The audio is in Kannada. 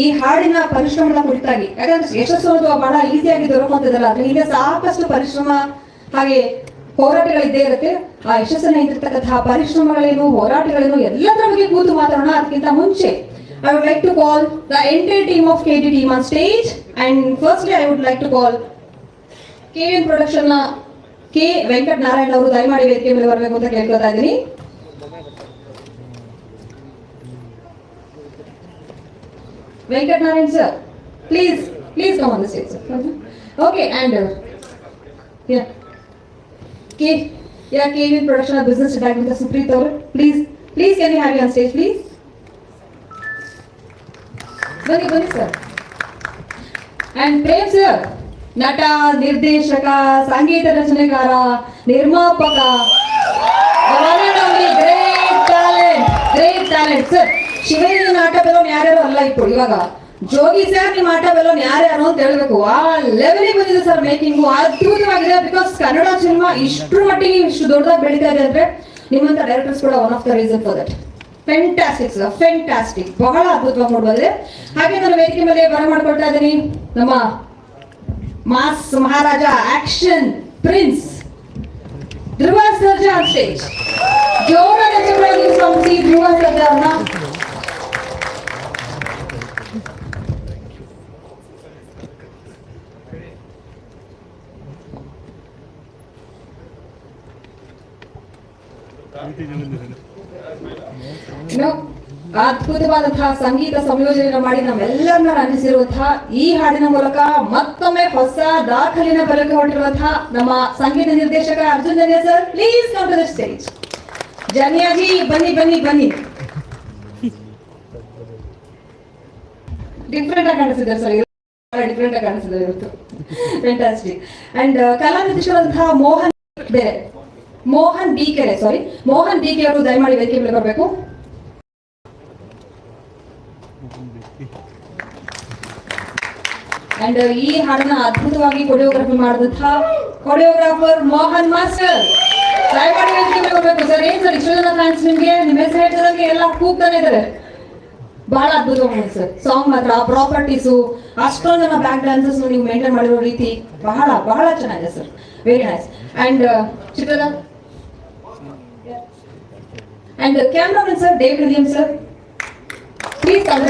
ಈ ಹಾಡಿನ ಪರಿಶ್ರಮದ ಕುರಿತಾಗಿ. ಯಾಕಂದ್ರೆ ಯಶಸ್ಸು ಅನ್ನೋದು ಬಹಳ ಈಸಿಯಾಗಿ ದೊರಕುವಂತದಲ್ಲ ಅದ್ರ ಹಿಂದೆ ಸಾಕಷ್ಟು ಪರಿಶ್ರಮ ಹಾಗೆ ಹೋರಾಟಗಳಿದ್ದೇ ಇರುತ್ತೆ. ಆ ಯಶಸ್ಸನ್ನ ಹಿಂದಿರ್ತಕ್ಕಂತಹ ಪರಿಶ್ರಮಗಳೇನು, ಹೋರಾಟಗಳೇನು, ಎಲ್ಲದರ ಬಗ್ಗೆ ಕೂತು ಮಾತಾಡೋಣ. ಅದಕ್ಕಿಂತ ಮುಂಚೆ I would like to call the entire team of T team on stage and firstly I would like to call KVN ಪ್ರೊಡಕ್ಷನ್ನ K Venkata Narayan ಅವರು ದಯಮಾಡಿ ವೇದಿಕೆ ಮೇಲೆ ಬರಬೇಕು ಅಂತ ಕೇಳ್ಕೊತಾ ಇದ್ದೀನಿ. Venkata Narayan sir please please come on the stage sir okay and yeah K yeah KVN production business director Supreeth ಅವರು please please can you have you on stage please ಬನ್ನಿ ಬನ್ನಿ ಸರ್ ಅಂಡ್ ಪ್ರೇಮ್ ಸರ್ ನಟ ನಿರ್ದೇಶಕ ಸಂಗೀತ ರಚನೆಕಾರ ನಿರ್ಮಾಪಕ great talent great talent sir Shivaiah ಆಟ ಬೆಲೋನ್ ಯಾರ್ಯಾರು ಅಲ್ಲ ఇప్పుడు ಇವಾಗ ಜೋಗಿ ಸರ್ ನಿಮ್ಮ ಆಟ ಬೆಲೋನ್ ಯಾರ್ಯಾರು ಅಂತ ಹೇಳ್ಬೇಕು ಆ ಲೆವೆಲಿಗೆ ಬಂದಿದೆ ಸರ್ ಮೇಕಿಂಗ್ ಅದ್ಭುತವಾಗಿದೆ ಬಿಕಾಸ್ ಕನ್ನಡ ಸಿನಿಮಾ ಇಷ್ಟ್ರ ಮಟ್ಟಿಗೆ ಇಷ್ಟು ದೊಡ್ಡದಾಗಿ ಬೆಳೀತಾ ಇದೆ ಅಂದ್ರೆ ನಿಮ್ಮಂತ ಡೈರೆಕ್ಟರ್ಸ್ ಕೂಡ one of the reason for that fantastic sir fantastic ಬಹಳ ಅದ್ಭುತವಾಗಿ ನೋಡ್ಬೋದ್ರೆ ಹಾಗೆ ನಾನು ವೇದಿಕೆ ಮೇಲೆ ಬರ ಮಾಡ್ಕೊಳ್ತಾ ಇದ್ದೀನಿ ನಮ್ಮ mass Maharaja action prince Dhruva Sarja on stage ಜೋರಾದ ಚಪ್ಪಾಳೆಯಲ್ಲಿ ಸ್ವಾಗತಿಸಿ ಧ್ರುವ ಸರ್ಜಾ ಅದ್ಭುತವಾದಂತಹ ಸಂಗೀತ ಸಂಯೋಜನೆಯನ್ನು ಮಾಡಿ ನಮ್ಮೆಲ್ಲರನ್ನ ರಂಜಿಸಿರುವಂತಹ ಈ ಹಾಡಿನ ಮೂಲಕ ಮತ್ತೊಮ್ಮೆ ಹೊಸ ದಾಖಲಿನ ಬಲಕ ಹೊರಟಿರುವಂತಹ ನಮ್ಮ ಸಂಗೀತ ನಿರ್ದೇಶಕ Arjun Janya sir please come to the stage Janyaji ಬನ್ನಿ ಬನ್ನಿ ಬನ್ನಿ. ಡಿಫ್ರೆಂಟ್ ಆಗಿ ಕಾಣಿಸಿದ್ದಾರೆ ಸರ್ ಡಿಫ್ರೆಂಟ್ ಆಗಿ ಕಾಣಿಸಿದ್ದಾರೆ ಇವತ್ತು. ಫ್ಯಾಂಟಾಸ್ಟಿಕ್ ಅಂಡ್ ಕಲಾ ನಿರ್ದೇಶಕರಾದಂತಹ ಮೋಹನ್ ಬೇರೆ. ಮೋಹನ್ ಬಿ ಕೆರೆ ಸಾರಿ ಮೋಹನ್ ಬಿ ಕೆ ಅವರು ದಯಮಾಡಿ ವೇದಿಕೆ ಮೇಲೆ ಬರಬೇಕು. ಅಂಡ್ ಈ ಹಾಡನ್ನ ಅದ್ಭುತವಾಗಿ ಕೊರಿಯೋಗ್ರಫಿ ಮಾಡಿದಂತಹ ಕೊರಿಯೋಗ್ರಾಫರ್ ಮೋಹನ್ ಮಾಸ್ಟರ್. ದಯಮಾಡಿ ವೇದಿಕೆ ಮೇಲೆ ಬರಬೇಕು. ಸರ್, ಏನ್ ಸರ್, ಇಷ್ಟು ಜನ ಫ್ಯಾನ್ಸ್ ನಿಮ್ಗೆ? ನಿಮ್ಮ ಹೆಸರು ಹೇಳ್ತಿದಂಗೆ ಎಲ್ಲ ಕೂಗ್ತಾನೆ ಇದಾರೆ ಬಹಳ ಅದ್ಭುತವಾಗಿ ಸರ್. ಸಾಂಗ್ ಮಾತ್ರ ಪ್ರಾಪರ್ಟೀಸು ಅಷ್ಟೊಂದು ನಮ್ಮ ಬ್ಯಾಕ್ ಡ್ಯಾನ್ಸಸ್ ನೀವು ಮೇಂಟೈನ್ ಮಾಡಿರೋ ರೀತಿ ಬಹಳ ಬಹಳ ಚೆನ್ನಾಗಿದೆ ಸರ್. ವೆರಿ ನೈಸ್ ಅಂಡ್ ಚಿತ್ರದ And the cameraman sir, David Williams sir, please come.